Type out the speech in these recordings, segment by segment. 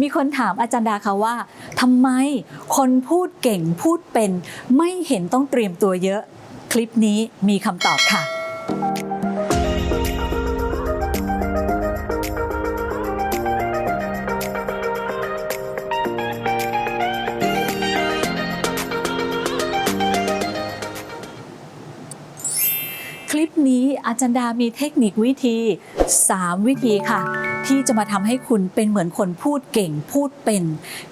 มีคนถามอาจารย์ดาค่ะว่าทำไมคนพูดเก่งพูดเป็น ไม่เห็นต้องเตรียมตัวเยอะ คลิปนี้มีคำตอบค่ะ อาจารย์ดามีเทคนิควิธี 3 วิธีค่ะ ที่จะมาทำให้คุณเป็นเหมือนคนพูดเก่งพูดเป็น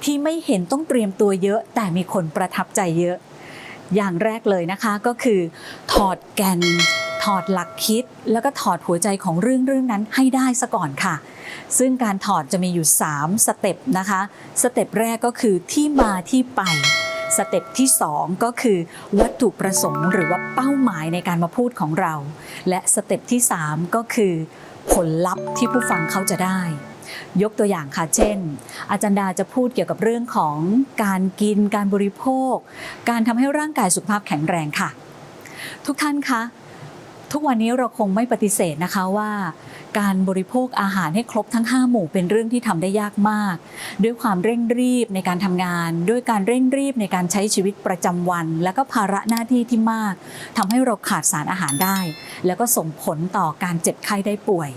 ที่ไม่เห็นต้องเตรียมตัวเยอะ แต่มีคนประทับใจเยอะ อย่างแรกเลยนะคะก็คือ ถอดแกนถอดหลักคิด แล้วก็ถอดหัวใจของเรื่องเรื่องนั้นให้ได้ซะก่อนค่ะ ซึ่งการถอดจะมีอยู่ 3 สเต็ปนะคะ สเต็ปแรกก็คือที่มาที่ไป สเต็ปที่ 2 ก็คือวัตถุประสงค์หรือว่าเป้าหมายในการมาพูดของเรา และสเต็ปที่ 3 ก็คือ ผลลัพธ์ที่ผู้ฟังเขาจะได้ ยกตัวอย่างค่ะเช่น อาจารย์ดาจะพูดเกี่ยวกับเรื่องของการกินการบริโภค การทำให้ร่างกายสุขภาพแข็งแรงค่ะ ทุกท่านคะทุกวันนี้เราคงไม่ปฏิเสธนะคะว่า การบริโภคอาหารให้ครบทั้ง 5 หมู่เป็นเรื่องที่ทำได้ยากมาก ด้วยความเร่งรีบในการทำงาน ด้วยการเร่งรีบในการใช้ชีวิตประจำวัน และก็ภาระหน้าที่ที่มากทำให้เราขาดสารอาหารได้ แล้วก็ส่งผลต่อการเจ็บไข้ได้ป่วย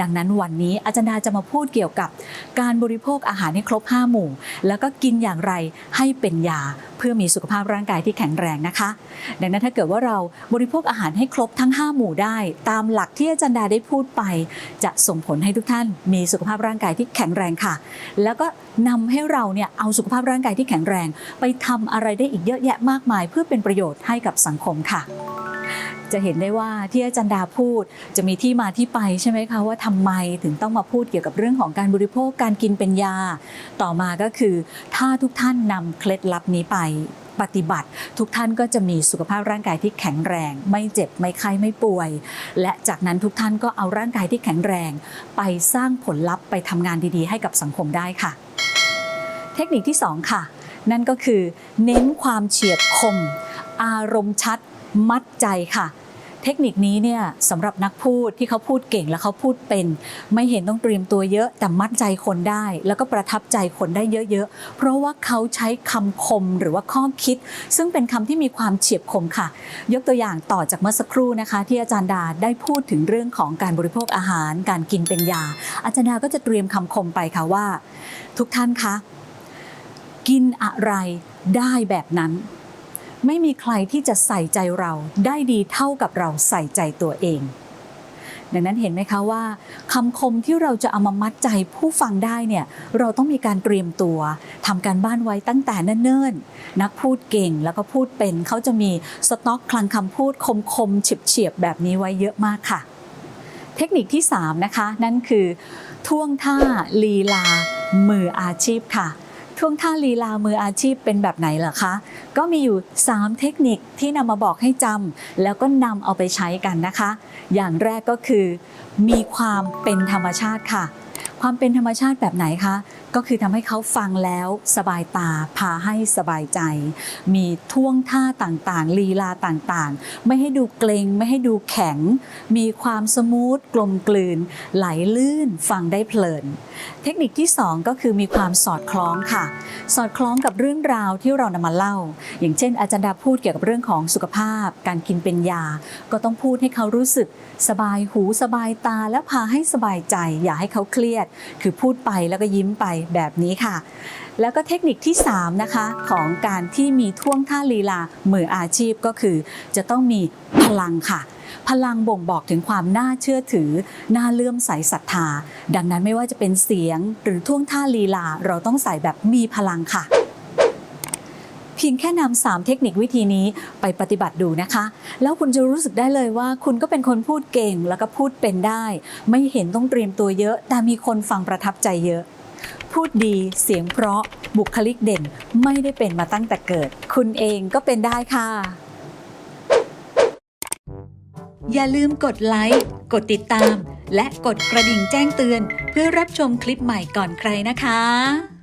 ดังนั้นวันนี้อาจารย์ดาจะมาพูดเกี่ยวกับ การบริโภคอาหารให้ครบ 5 หมู่ แล้วก็กินอย่างไรให้เป็นยาเพื่อมีสุขภาพร่างกายที่แข็งแรงนะคะ ดังนั้นถ้าเกิดว่าเราบริโภคอาหารให้ครบทั้ง 5 หมู่ได้ ตามหลักที่อาจารย์ดาได้พูดไป จะส่งผลให้ทุกท่านมีสุขภาพร่างกายที่แข็งแรงค่ะ แล้วก็นำให้เราเนี่ยเอาสุขภาพร่างกายที่แข็งแรง ไปทำอะไรได้อีกเยอะแยะมากมาย เพื่อเป็นประโยชน์ให้กับสังคมค่ะ จะเห็นได้ว่าที่อาจารย์ดาพูดจะมีที่มาที่ไปใช่ไหมคะว่าทำไมถึงต้องมาพูดเกี่ยวกับเรื่องของการบริโภคการกินเป็นยา ต่อมาก็คือถ้าทุกท่านนำเคล็ดลับนี้ไปปฏิบัติ ทุกท่านก็จะมีสุขภาพร่างกายที่แข็งแรง ไม่เจ็บไม่ไข้ไม่ป่วย และจากนั้นทุกท่านก็เอาร่างกายที่แข็งแรง ไปสร้างผลลัพธ์ไปทำงานดีๆ ให้กับสังคมได้ค่ะ เทคนิคที่ 2 ค่ะ นั่นก็คือ เน้นความเฉียบคม อารมณ์ชัด มัดใจค่ะ เทคนิคนี้เนี่ยสำหรับนักพูดที่เขาพูดเก่งและเขาพูดเป็น ไม่เห็นต้องเตรียมตัวเยอะแต่มัดใจคนได้ แล้วก็ประทับใจคนได้เยอะๆ เพราะว่าเขาใช้คำคมหรือว่าข้อคิด ซึ่งเป็นคำที่มีความเฉียบคมค่ะ ยกตัวอย่างต่อจากเมื่อสักครู่นะคะ ที่อาจารย์ดาได้พูดถึงเรื่องของการบริโภคอาหาร การกินเป็นยา อาจารย์ดาก็จะเตรียมคำคมไปค่ะว่า ทุกท่านคะกินอะไรได้แบบนั้น ไม่มีใครที่จะใส่ใจเราได้ดีเท่ากับเราใส่ใจตัวเอง ดังนั้นเห็นไหมคะว่าคำคมที่เราจะเอามามัดใจผู้ฟังได้เนี่ยเราต้องมีการเตรียมตัวทำการบ้านไว้ตั้งแต่เนิ่นๆนักพูดเก่งแล้วก็พูดเป็นเขาจะมีสต็อกคลังคำพูดคมๆเฉียบๆแบบนี้ไว้เยอะมากค่ะ เทคนิคที่3นะคะนั่นคือท่วงท่าลีลามืออาชีพค่ะ ท่วงท่าลีลามืออาชีพเป็นแบบไหนเหรอคะ ก็มีอยู่ 3 เทคนิคที่นำมาบอกให้จำแล้วก็นำเอาไปใช้กันนะคะ อย่างแรกก็คือ มีความเป็นธรรมชาติค่ะ ความเป็นธรรมชาติแบบไหนคะ ก็คือทำให้เขาฟังแล้วสบายตาพาให้สบายใจ มีท่วงท่าต่างๆ ลีลาต่างๆ ไม่ให้ดูเกรงไม่ให้ดูแข็ง มีความสมูทกลมกลืน ไหลลื่นฟังได้เพลิน เทคนิคที่ 2 ก็คือมีความสอดคล้องค่ะ สอดคล้องกับเรื่องราวที่เรานำมาเล่า อย่างเช่น อาจารย์ดาพูดเกี่ยวกับเรื่องของสุขภาพ การกินเป็นยา ก็ต้องพูดให้เขารู้สึกสบายหูสบายตาและพาให้สบายใจ อย่าให้เขาเครียด คือพูดไปแล้วก็ยิ้มไปแบบนี้ค่ะ แล้วก็เทคนิคที่3นะคะของการที่มีท่วงท่าลีลามืออาชีพก็คือ จะต้องมีพลังค่ะ พลังบ่งบอกถึงความน่าเชื่อถือ น่าเลื่อมใสศรัทธา ดังนั้นไม่ว่าจะเป็นเสียงหรือท่วงท่าลีลา เราต้องใส่แบบมีพลังค่ะเพียงแค่นำสามเทคนิควิธีนี้ไปปฏิบัติดูนะคะ แล้วคุณจะรู้สึกได้เลยว่า คุณก็เป็นคนพูดเก่งแล้วก็พูดเป็นได้ ไม่เห็นต้องเตรียมตัวเยอะ แต่มีคนฟังประทับใจเยอะ พูดดีเสียงเพราะบุคลิกเด่นไม่ได้เป็นมาตั้งแต่เกิด คุณเองก็เป็นได้ค่ะ อย่าลืมกดไลค์ กดติดตาม และกดกระดิ่งแจ้งเตือน เพื่อรับชมคลิปใหม่ก่อนใครนะคะ